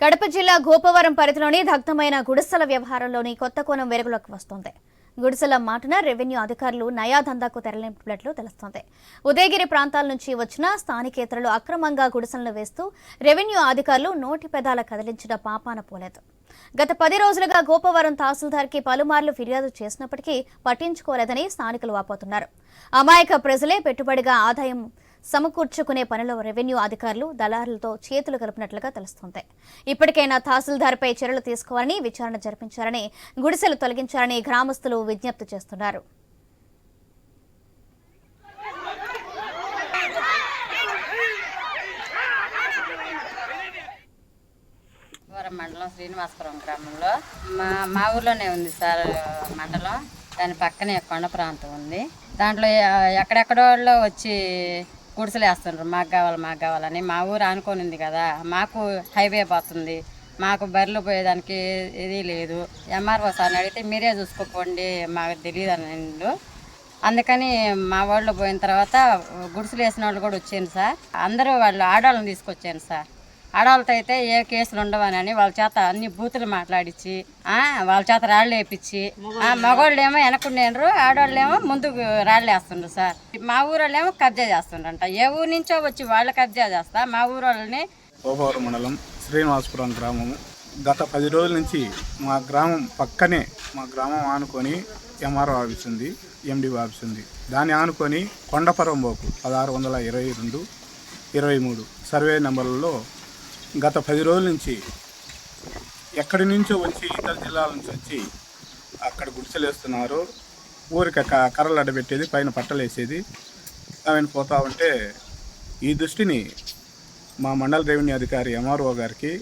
కడప జిల్లా గోపవరం పరిధిలోని దగ్ధమైన గుడిసెల వ్యవహారంలోని కొత్త కోణం వెలుగులోకి వస్తోంది. గుడిసెల మాటన రెవెన్యూ అధికారులు నయా దందాకు తెరలింపినట్లు తెలుస్తోంది. ఉదయగిరి ప్రాంతాల నుంచి వచ్చిన స్థానికేతరులు అక్రమంగా గుడిసెలను వేస్తూ రెవెన్యూ అధికారులు నోటి పెదాల కదిలించిన పాపాన పోలేదు. గత పది రోజులుగా గోపవరం తహసీల్దార్కి పలుమార్లు ఫిర్యాదు చేసినప్పటికీ పట్టించుకోలేదని స్థానికులు వాపోతున్నారు. అమాయక ప్రజలే పెట్టుబడిగా ఆదాయం సమకూర్చుకునే పనిలో రెవెన్యూ అధికారులు దళారులతో చేతులు కలిపినట్లుగా తెలుస్తోంది. ఇప్పటికైనా తహసీల్దార్పై చర్యలు తీసుకోవాలని విచారణ జరిపించాలని గుడిసెలు తొలగించాలని గ్రామస్తులు విజ్ఞప్తి చేస్తున్నారు. మండలం శ్రీనివాసపురం గ్రామంలో. మా మా ఊర్లోనే ఉంది సార్ మండలం. దాని పక్కనే కొండ ప్రాంతం ఉంది. దాంట్లో ఎక్కడెక్కడో వచ్చి గుడిసెలు వేస్తుండ్రు మాకు కావాలి మాకు కావాలని. మా ఊరు అనుకొని ఉంది కదా. మాకు హైవే పోతుంది. మాకు బర్రెలు పోయేదానికి ఇది లేదు. ఎంఆర్ఓ సార్ని అడిగితే మీరే చూసుకోకండి మాకు తెలియదు అని అందుకని మా వాళ్ళు పోయిన తర్వాత గుడిసెలు వేసిన వాళ్ళు కూడా వచ్చాను సార్. అందరూ వాళ్ళు ఆడవాళ్ళని తీసుకొచ్చాను సార్. ఆడవాళ్ళతో అయితే ఏ కేసులు ఉండవని వాళ్ళ చేత అన్ని బూతులు మాట్లాడించి ఆ, వాళ్ళ చేత రాళ్ళు వేపించి మగవాళ్ళు ఏమో వెనకుండేరు ఆడవాళ్ళు ఏమో ముందుకు రాళ్ళు వేస్తుండ్రు సార్. మా ఊరోళ్ళు ఏమో కబ్జా చేస్తుండ్రంట. ఏ ఊరు నుంచో వచ్చి వాళ్ళు కబ్జా చేస్తా మా ఊరోళ్ళని ఓపవరం మండలం శ్రీనివాసపురం గ్రామము. గత పది రోజుల నుంచి మా గ్రామం పక్కనే మా గ్రామం ఆనుకొని ఎంఆర్ఓ ఆఫీస్ ఉంది ఎండి ఆఫీస్ ఉంది. దాన్ని ఆనుకొని కొండపరం బోకు పదహారు వందల ఇరవై రెండు ఇరవై మూడు సర్వే నెంబర్లలో గత పది రోజుల నుంచి ఎక్కడి నుంచో వచ్చి ఇతర జిల్లాల నుంచి వచ్చి అక్కడ గుడిసెలు వేస్తున్నారు ఊరికి క- కర్రలు అడ్డబెట్టేది పైన పట్టలు వేసేది పోతూ పోతా ఉంటే ఈ దృష్టిని మా మండల రెవెన్యూ అధికారి ఎంఆర్ఓ గారికి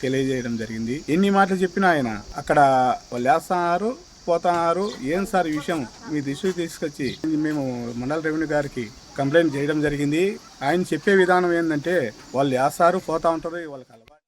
తెలియజేయడం జరిగింది. ఎన్ని మాటలు చెప్పినా ఆయన అక్కడ వాళ్ళు వేస్తున్నారు పోతున్నారు. ఏం సార్ ఈ విషయం? మీ దృష్టికి తీసుకొచ్చి మేము మండల రెవెన్యూ గారికి కంప్లైంట్ చేయడం జరిగింది. ఆయన చెప్పే విధానం ఏంటంటే వాళ్ళు వేస్తారు పోతా ఉంటారు వాళ్ళకి అలవాటు